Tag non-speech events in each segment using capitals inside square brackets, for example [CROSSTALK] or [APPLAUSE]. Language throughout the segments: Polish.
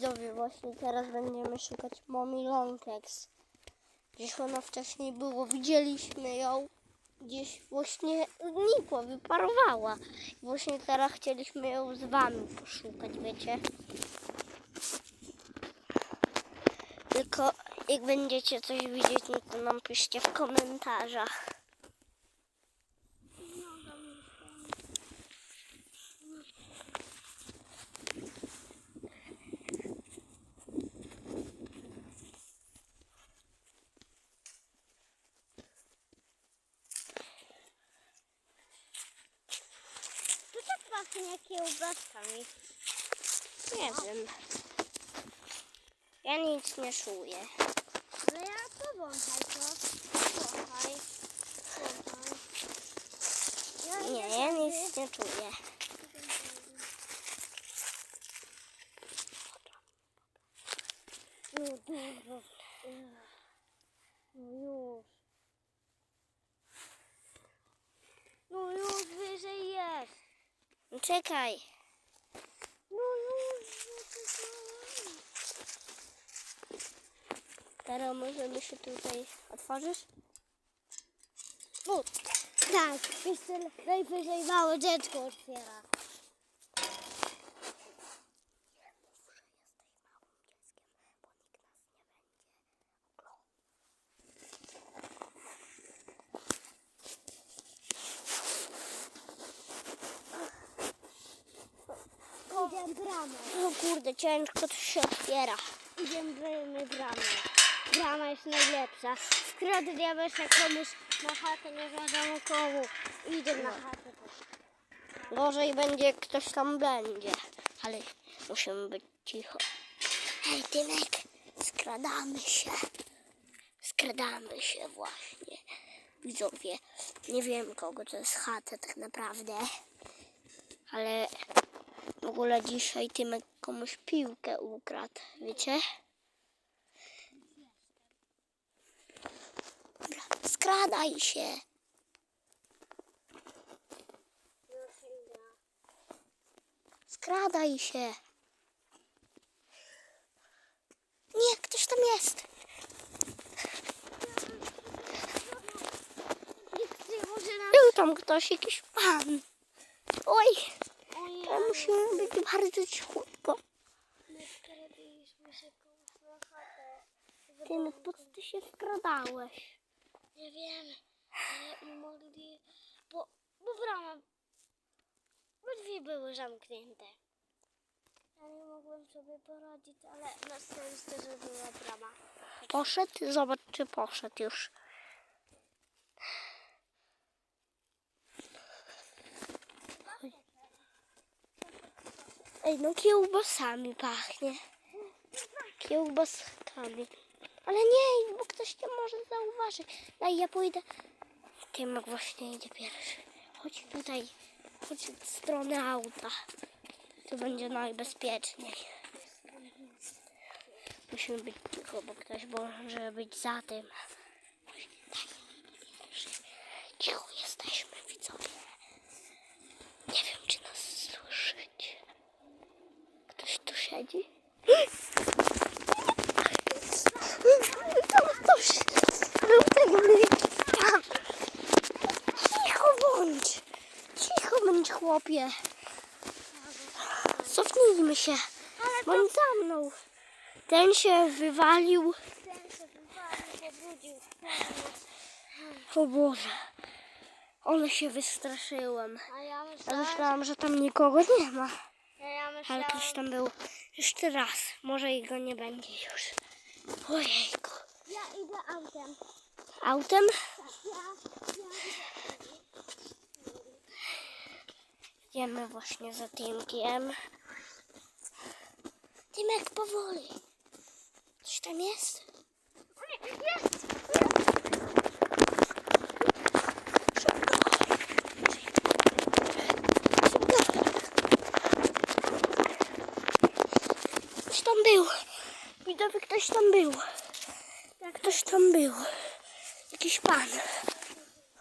widzowie, właśnie teraz będziemy szukać Momi Longlegs. Gdzieś ona wcześniej było, widzieliśmy ją. Gdzieś właśnie znikła, wyparowała. I właśnie teraz chcieliśmy ją z wami poszukać, wiecie. Tylko jak będziecie coś widzieć, no to nam piszcie w komentarzach. To pachnie kiełbaskami. Nie wiem. Ja nic nie czuję. Ale ja powąchaj to. Powąchaj. Powąchaj. Ja Nie, ja nic nie czuję. No dużo. No już. No już wyżej jest. No Czekaj. No już. zaczekaj. Teraz możemy się tutaj otworzysz? O, tak, jeszcze najwyżej małe dziecko otwiera. Idziemy bramę. O kurde, ciężko to się otwiera. Idziemy bramę. Brama jest najlepsza. Skradniemy się komuś na chatę, nie wiadomo komu. Idziemy na chatę. Gorzej będzie, ktoś tam będzie. Ale musimy być cicho. Hej, Tymek, skradamy się. Skradamy się właśnie. Widzowie, nie wiem kogo to jest chata tak naprawdę. Ale w ogóle dzisiaj Tymek komuś piłkę ukradł, wiecie? Dobra, skradaj się. Skradaj się. Nie, ktoś tam jest. Był tam ktoś, jakiś pan. Oj, Musimy być bardzo cichutko. chatę. Tymek, po co ty się skradałeś? Nie wiem, ale mogli... Bo, bo brama... Bo drzwi były zamknięte. Ja nie mogłem sobie poradzić, ale na szczęście, że była brama. Poszedł? Zobacz, czy poszedł już. Ej, no kiełbasami pachnie. Kiełbaskami. Ale nie, bo ktoś cię może zauważyć. Daj, ja pójdę. Tymek właśnie idzie pierwszy. Chodź tutaj. Chodź od strony auta. Tu będzie najbezpieczniej. Musimy być cicho, bo ktoś może być za tym. Daj, pierwszy. Cicho jesteśmy, widzowie. Nie wiem, czy nas słyszycie. Siedzi? Tam ktoś był tego tam. Cicho bądź. Cicho bądź, chłopie. Cofnijmy się. Bądź za mną. Ten się wywalił. Ten się pobrudził. O Boże. Ale się wystraszyłem. A ja myślałam, że tam nikogo nie ma. Ja Ale myślałam, ktoś tam był jeszcze raz. Może i go nie będzie już. Ojejku. ja idę autem. Autem? Ja, ja Idziemy właśnie za Tymkiem. Tymek, powoli. Coś tam jest? Jest! ktoś tam był. Jak ktoś tam był. Jakiś pan.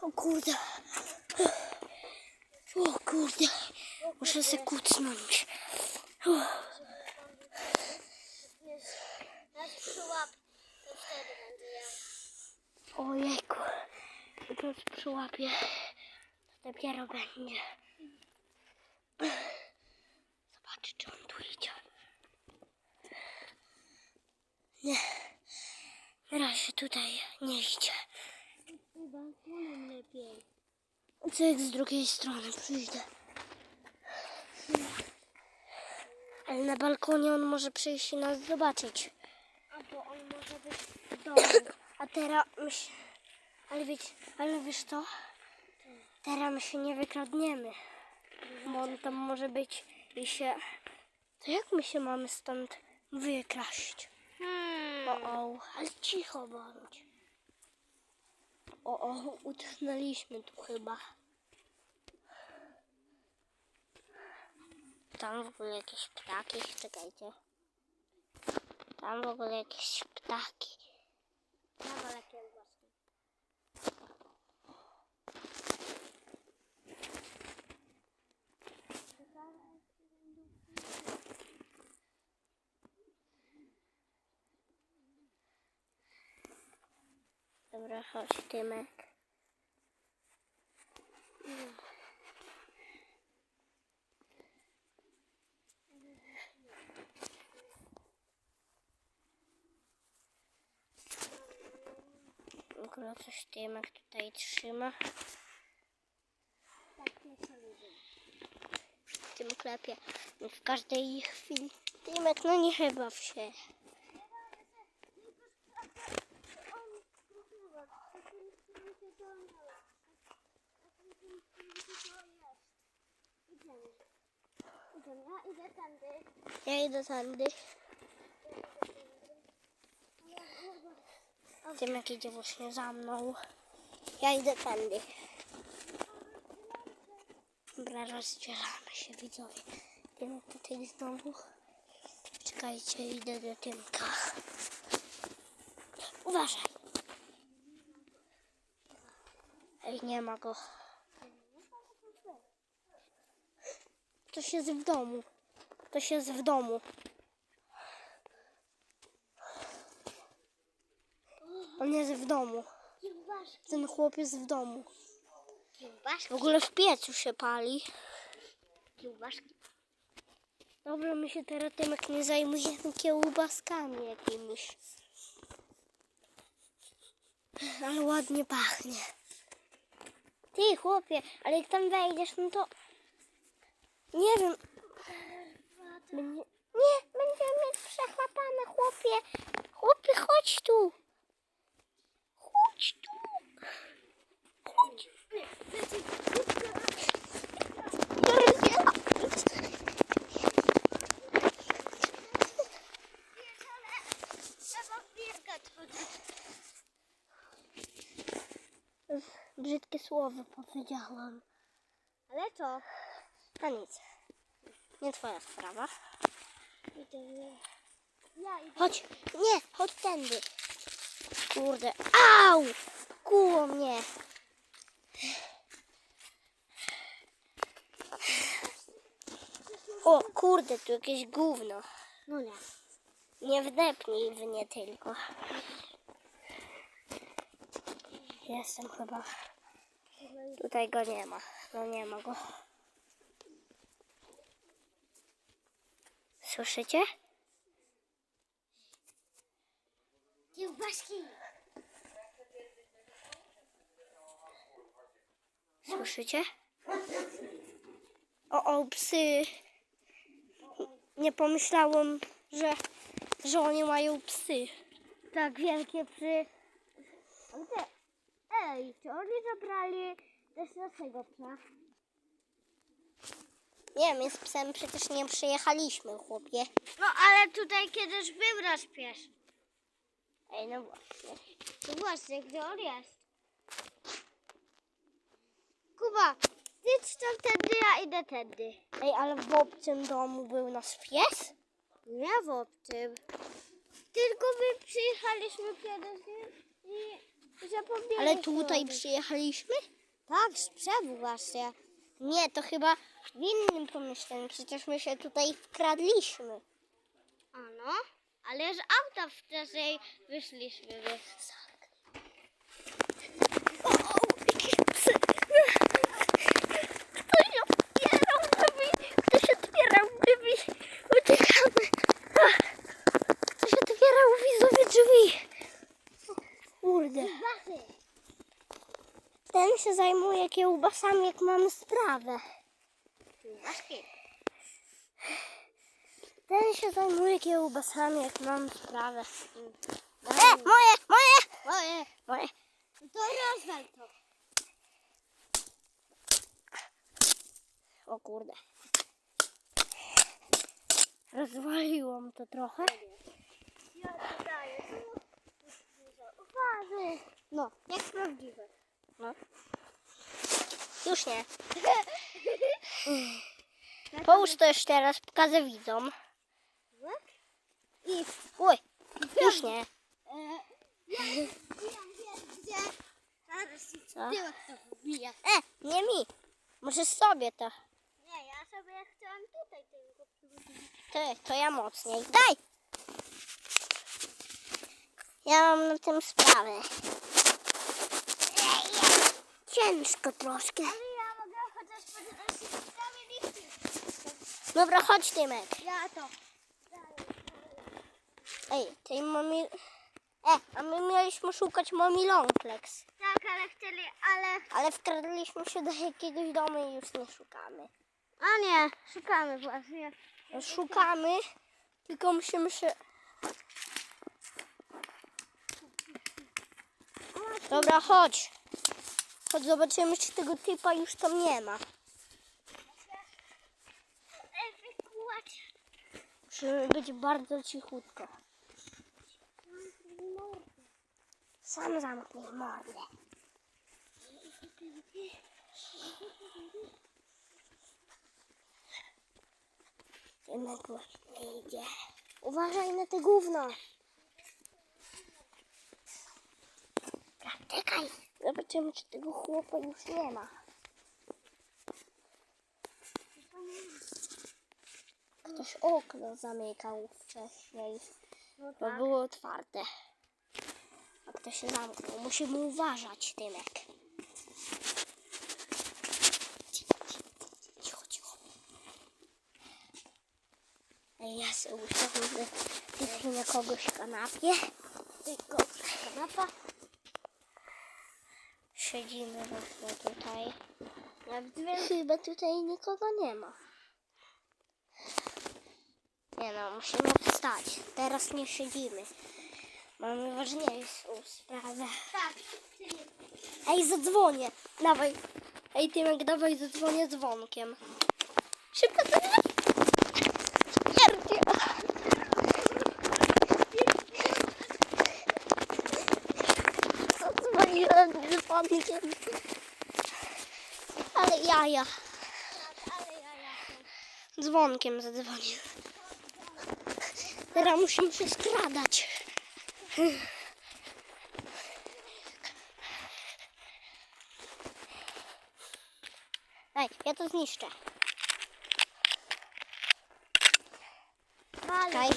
O kurde. O kurde. Muszę se kucnąć. Ojejku. Noc przyłapie. To dopiero będzie. Zobaczy, czy on tu idzie. Nie. Na razie tutaj nie idzie. Balkonem lepiej. Co jak z drugiej strony przyjdę? Ale na balkonie on może przyjść i nas zobaczyć. A bo on może być w domu. A teraz my się... Ale wiecie, ale wiesz co? Teraz my się nie wykradniemy. Bo on tam może być i się... To jak my się mamy stąd wykraść? O, o, ale cicho bądź. O, o, utknęliśmy tu chyba. Tam w ogóle jakieś ptaki, czekajcie. Tam w ogóle jakieś ptaki. Dobra, chodź Tymek. Akurat coś Tymek tutaj trzyma. W tym klepie. W każdej chwili. Tymek, no nie chyba się. Ja idę tędy. Ja idę tędy. Tymek idzie właśnie za mną. Ja idę tędy. Dobra, rozdzielamy się widzowie. Tymek tutaj znowu. Czekajcie, idę do Tymka. Uważaj. Ej, nie ma go. Ktoś jest w domu. Ktoś jest w domu. On jest w domu. Ten chłop jest w domu. W ogóle w piecu się pali. Kiełbaszki. Dobra, my się teraz tym jak nie zajmujemy kiełbaskami jakimiś. Ale ładnie pachnie. Ty chłopie, ale jak tam wejdziesz, no to... Nie wiem. Będzie... Nie, będziemy mieć przechlapane, chłopie. Chłopie, chodź tu. Chodź tu. Chodź. Brzydkie słowo powiedziałam. Ale co? A nic. Nie twoja sprawa. Chodź. Nie, chodź tędy. Kurde. Au! Kuło mnie. O kurde, tu jakieś gówno. No nie. Nie wdepnij w nie tylko. Jestem chyba. Tutaj go nie ma. No nie ma go. Słyszycie? Kiełbaszki. Słyszycie? O, o, psy. Nie pomyślałam, że, że oni mają psy. Tak wielkie psy. Ej, czy oni zabrali też naszego psa? Nie wiem, z psem przecież nie przyjechaliśmy, chłopie. No ale tutaj kiedyś był nasz pies. Ej, no właśnie. No właśnie, gdzie on jest? Kuba, ty idź tam tędy, ja idę tędy. Ej, ale w obcym domu był nasz pies? Nie w obcym. Tylko my przyjechaliśmy kiedyś i, i zapomnieliśmy. Ale tutaj przyjechaliśmy? Tak, z Przemu właśnie. Nie, to chyba innym pomieszczeniu. Przecież my się tutaj wkradliśmy. Ano, ale z auta wcześniej wyszliśmy. My. Ktoś otwierał drzwi! Ktoś otwierał drzwi! Uciekamy! Ach, Ktoś otwierał widzowie drzwi! Kurde. Ten się zajmuje kiełbasami, jak mamy sprawę. Ten się zajmuje kiełbasami, jak mam sprawę. E, moje, moje, moje, moje. No to rozwal to. O kurde. Rozwaliłam to trochę. Ja to daję. Uważaj. No, Jak prawdziwe. no. Już nie. [LAUGHS] Połóż to jeszcze raz, pokażę widzom. I Uj, już nie. e, Co? E, nie mi. Możesz sobie to. Nie, ja sobie chciałam tutaj tylko przygotować. Ty, to ja mocniej. Daj! Ja mam na tym sprawę. Ciężko troszkę. Ale ja mogę chociaż podnosić sprawiedliwie. Dobra, chodź Tymek. Ja to. Ej, tej mami... E, a my mieliśmy szukać mami. Tak, ale chcieli, ale... Ale wkradliśmy się do jakiegoś domu i już nie szukamy. A nie, szukamy właśnie. Szukamy, tylko musimy się... Dobra, chodź. Chodź, zobaczymy, czy tego typa już tam nie ma. Musimy być bardzo cichutko. Sam zamknij mordę. Tymek właśnie idzie. Uważaj na te gówno. Czekaj. Zobaczymy, czy tego chłopa już nie ma. Okno zamykał wcześniej, No bo było otwarte. A ktoś się zamknął. Musimy uważać, Tymek. Cicho, cicho. Ej, ja sobie ustawię tutaj na kogoś kanapie. Tylko kanapa. Siedzimy właśnie tutaj. Chyba tutaj nikogo nie ma. Nie no, musimy wstać. Teraz nie siedzimy. Mamy ważniejszą sprawę. Tak. Ej, zadzwonię. Dawaj. Ej, Tymek, dawaj, zadzwonię dzwonkiem. Szybko zadzwoń. Zadzwoniłem dzwonkiem. Ale jaja. Dzwonkiem zadzwonił. Teraz musimy się skradać. Daj, ja to zniszczę. Ale. Daj.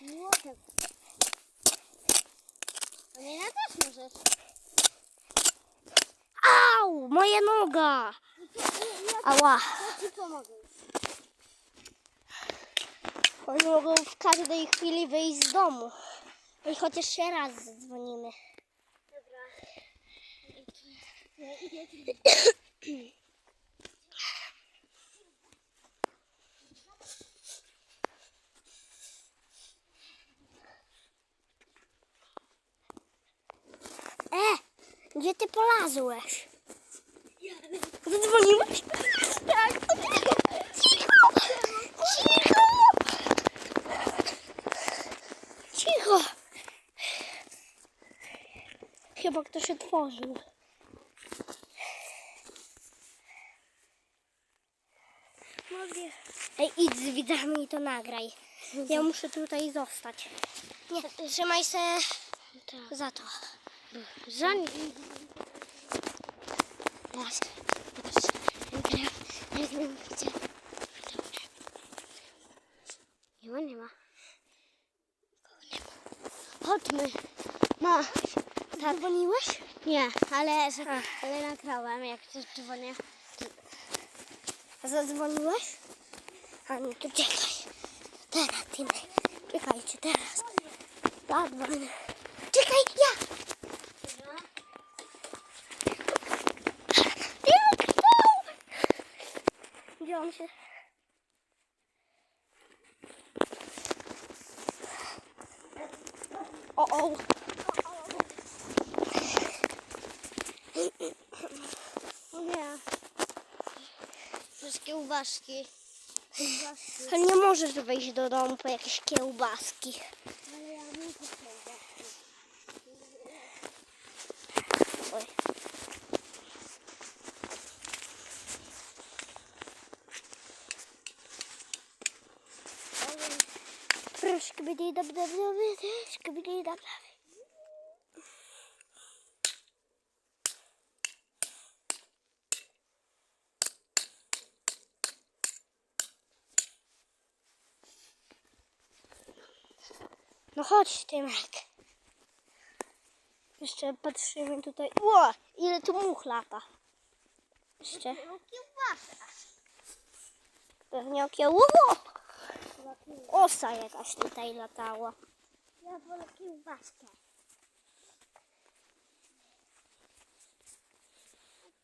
Młotek. A nie, ja też możesz. Au! Moja noga! No Ała! ja ci pomogę. Oni mogą w każdej chwili wyjść z domu. I chociaż się raz zadzwonimy. Dobra. E! Gdzie ty polazłeś? Zadzwoniłeś? Tak. Cicho! Cicho! Chyba ktoś otworzył. Mogę. Ej, idź z widzami i to nagraj. Ja muszę tutaj zostać. Nie, trzymaj się za to. Za nic. Raz, patrz, nagrałem, nagrałem gdzie. Nie ma, nie ma. Chodźmy. Ma. Zadzwoniłeś? Nie, ale, ale nagrałem, jak coś dzwonię. Zadzwoniłeś? A no to czekaj. Teraz, Tymek. Czekajcie, teraz. Zadzwoń. Czekaj, ja! Tymek, tu! Gdzie on się... O, o. Nie. Przez kiełbaski. Kiełbaski. Ale nie możesz wejść do domu po jakieś kiełbaski. Ale ja nie. Oj. Troszkę będzie dab dab dab. No chodź, Tymek. Jeszcze patrzymy tutaj. Ło, ile tu much lata. Jeszcze pewnie okiełowo. Osa jakaś tutaj latała. Ja wolę kiełbaskę.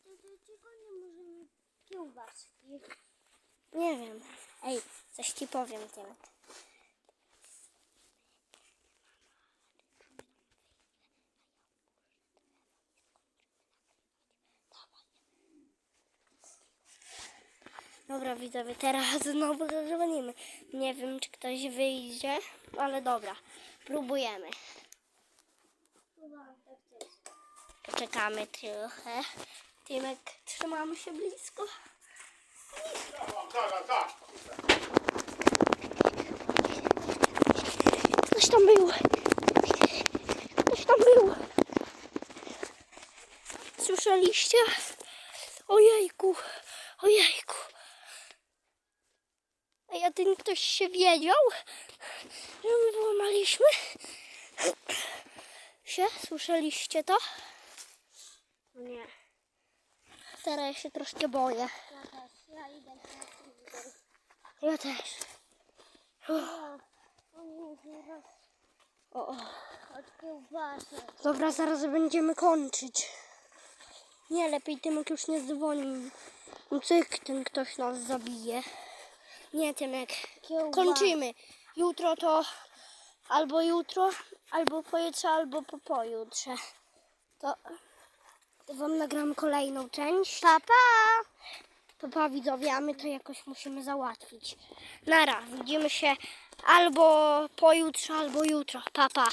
Dlaczego nie możemy kiełbaski? Nie wiem. Ej, coś ci powiem, Tymek. Dobra, widzowie, teraz [LAUGHS] znowu zadzwonimy. Nie wiem, czy ktoś wyjdzie, ale dobra, próbujemy. Poczekamy trochę. Tymek, trzymamy się blisko. Ktoś tam był. Ktoś tam był. Słyszeliście? Ojejku, ojejku. Ej, a ten ktoś się wiedział, że my włamaliśmy? Się? Słyszeliście to? Nie. Teraz ja się troszkę boję. Ja też. Ja idę. Ja też. O O. Dobra, zaraz będziemy kończyć. Nie, lepiej Tymek już nie dzwoni. Cyk, ten ktoś nas zabije. Nie, Tymek. Kiełba- Kończymy. Jutro to albo jutro, albo pojutrze, albo po pojutrze. To, to wam nagram kolejną część. Papa! Papa widzowie, a my to jakoś musimy załatwić. Nara, widzimy się albo pojutrze, albo jutro. Papa.